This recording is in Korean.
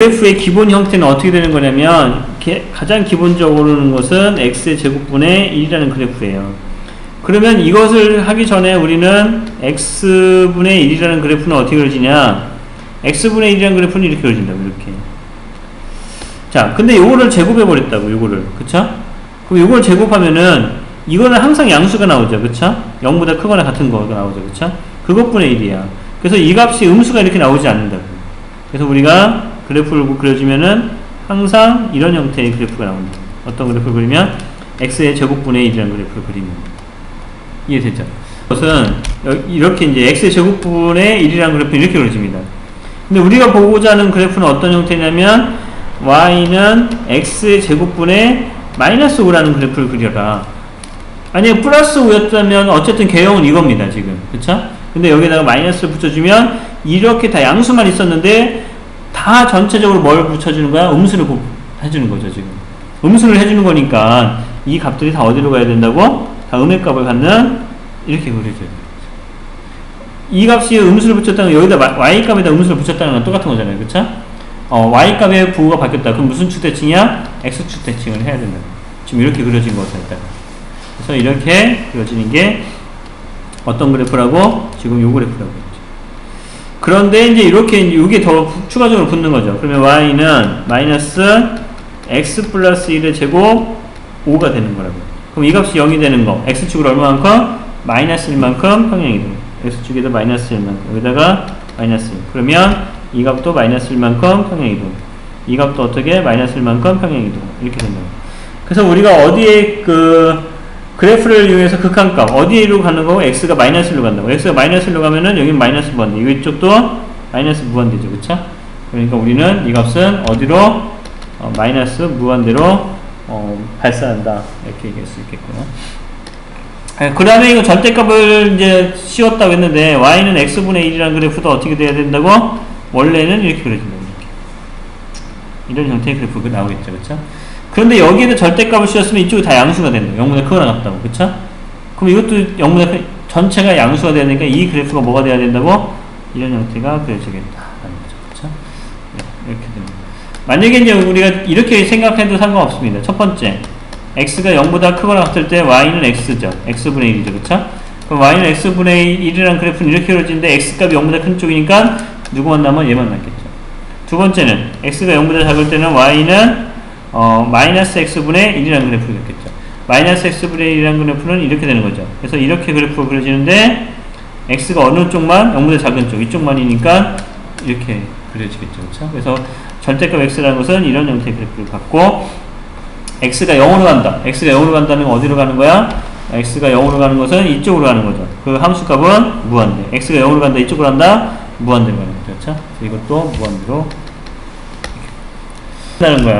그래프의 기본 형태는 어떻게 되는 거냐면 게- 가장 기본적으로는 것은 x의 제곱분의 1이라는 그래프예요. 그러면 이것을 하기 전에 우리는 x분의 1이라는 그래프는 어떻게 그려지냐 x분의 1이라는 그래프는 이렇게 그려진다고 이렇게 자 근데 요거를 제곱해 버렸다고 요거를 그쵸? 그럼 요걸 제곱하면은 이거는 항상 양수가 나오죠 그쵸? 0보다 크거나 같은 거가 나오죠 그쵸? 그것분의 1이야 그래서 이 값이 음수가 이렇게 나오지 않는다고 그래서 우리가 그래프를 그려주면은 항상 이런 형태의 그래프가 나온다 어떤 그래프를 그리면 x의 제곱분의 1이라는 그래프를 그리면 이해되죠? 그것은 여- 이렇게 이제 x의 제곱분의 1이라는 그래프는 이렇게 그려집니다. 근데 우리가 보고자 하는 그래프는 어떤 형태냐면 y는 x의 제곱분의 마이너스 5라는 그래프를 그려라. 아니 플러스 5였다면 어쨌든 개형은 이겁니다 지금 그쵸? 근데 여기다가 마이너스를 붙여주면 이렇게 다 양수만 있었는데 다 전체적으로 뭘 붙여주는 거야? 음수를 곱- 해주는 거죠 지금 음수를 해주는 거니까 이 값들이 다 어디로 가야 된다고? 다 음의 값을 갖는 이렇게 그려져요 이 값이 음수를 붙였다는 건 여기다 마- y 값에다 음수를 붙였다는 건 똑같은 거잖아요 그쵸? 어, y 값의 부호가 바뀌었다 그럼 무슨 축대칭이야? x 축대칭을 해야 된다 지금 이렇게 그려진 거죠 일단 그래서 이렇게 그려지는 게 어떤 그래프라고? 지금 요 그래프라고. 그런데 이제 이렇게 이게 더 부- 추가적으로 붙는 거죠. 그러면 y는 마이너스 x 플러스 1의 제곱 5가 되는 거라고요. 그럼 이 값이 0이 되는 거. x축으로 얼마만큼? 마이너스 1만큼 평행이 돼요. x축에도 마이너스 1만큼. 여기다가 마이너스 1. 그러면 이 값도 마이너스 1만큼 평행이 돼요. 이 값도 어떻게? 마이너스 1만큼 평행이 돼요. 이렇게 된다고. 그래서 우리가 어디에 그 그래프를 이용해서 극한값. 어디로 가는 거고 x가 마이너스로 간다고. x가 마이너스로 가면은 여기 마이너스 무한대 이쪽도 마이너스 무한대죠. 그쵸? 그러니까 우리는 이 값은 어디로? 어, 마이너스 무한대로 어, 발사한다. 이렇게 얘기할 수 있겠고요. 그 다음에 이거 절대값을 이제 씌웠다고 했는데 y는 x분의 1이라는 그래프도 어떻게 돼야 된다고? 원래는 이렇게 그려진다고 이렇게. 이런 형태의 그래프가 나오겠죠. 그쵸 그런데 여기에도 절대값을 씌웠으면 이쪽이 다 양수가 되는 거예요. 0분의 크거나 같다고. 그쵸? 그럼 이것도 0분의 크, 전체가 양수가 되니까 이 그래프가 뭐가 돼야 된다고? 이런 형태가 그려지겠다. 그쵸? 네, 이렇게 됩니다. 만약에 이제 우리가 이렇게 생각해도 상관없습니다. 첫 번째. x가 0보다 크거나 같을 때 y는 x죠. x분의 1이죠. 그쵸? 그럼 y는 x분의 1이라는 그래프는 이렇게 그려지는데 x값이 0보다 큰 쪽이니까 누구만 남으면 얘만 남겠죠. 두 번째는 x가 0보다 작을 때는 y는 어, 마이너스 x분의 1이라는 그래프를 그렸겠죠. 마이너스 x분의 1이라는 그래프는 이렇게 되는 거죠. 그래서 이렇게 그래프가 그려지는데 x가 어느 쪽만 0보다 작은 쪽 이쪽만이니까 이렇게 그려지겠죠. 그렇죠? 그래서 절대값 x라는 것은 이런 형태의 그래프를 갖고 x가 0으로 간다. x가 0으로 간다는 건 어디로 가는 거야? x가 0으로 가는 것은 이쪽으로 가는 거죠. 그 함수값은 무한대. x가 0으로 간다. 이쪽으로 간다. 무한대로 가는 거죠. 그렇죠? 이것도 무한대로 한다는 거야.